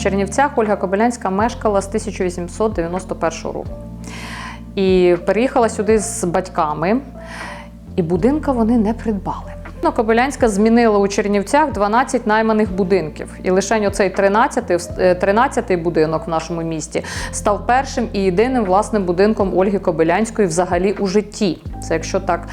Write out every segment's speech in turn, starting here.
В Чернівцях Ольга Кобилянська мешкала з 1891 року. І переїхала сюди з батьками, і будинка вони не придбали. Ну, Кобилянська змінила у Чернівцях 12 найманих будинків. І лише оцей 13-й, е, 13-й будинок в нашому місті став першим і єдиним власним будинком Ольги Кобилянської взагалі у житті. Це якщо так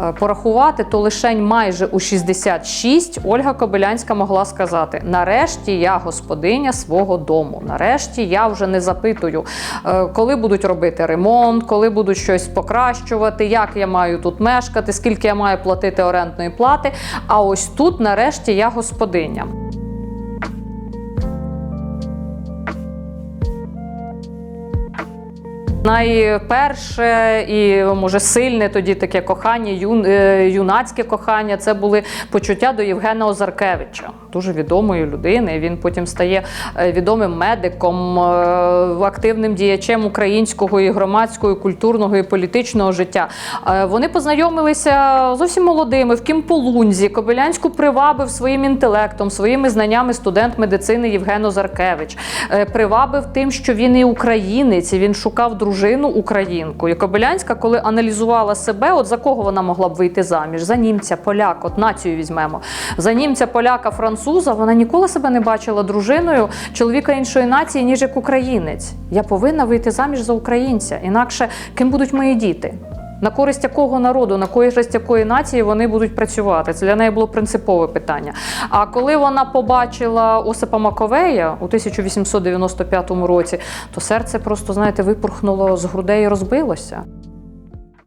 е, порахувати, то лишень майже у 66 Ольга Кобилянська могла сказати: нарешті я господиня свого дому. Нарешті я вже не запитую, е, коли будуть робити ремонт, коли будуть щось покращувати, як я маю тут мешкати, скільки я маю платити орендної плати. А ось тут, нарешті, я господиня. Найперше і може сильне тоді таке кохання, юн, е, юнацьке кохання це були почуття до Євгена Озаркевича, дуже відомої людини. Він потім стає е, відомим медиком, е, активним діячем українського і громадського, і культурного і політичного життя. Е, Вони познайомилися зовсім молодими в Кімполунзі. Кобилянську привабив своїм інтелектом, своїми знаннями студент медицини Євген Озаркевич. Привабив тим, що він і українець, і він шукав дружину українку. І Кобилянська, коли аналізувала себе, от за кого вона могла б вийти заміж? За німця, поляк, от націю візьмемо. За німця, поляка, француза вона ніколи себе не бачила дружиною чоловіка іншої нації, ніж як українець. Я повинна вийти заміж за українця. Інакше ким будуть мої діти? На користь якого народу, на користь якої нації вони будуть працювати? Це для неї було принципове питання. А коли вона побачила Осипа Маковея у 1895 році, то серце просто, знаєте, випорхнуло з грудей і розбилося.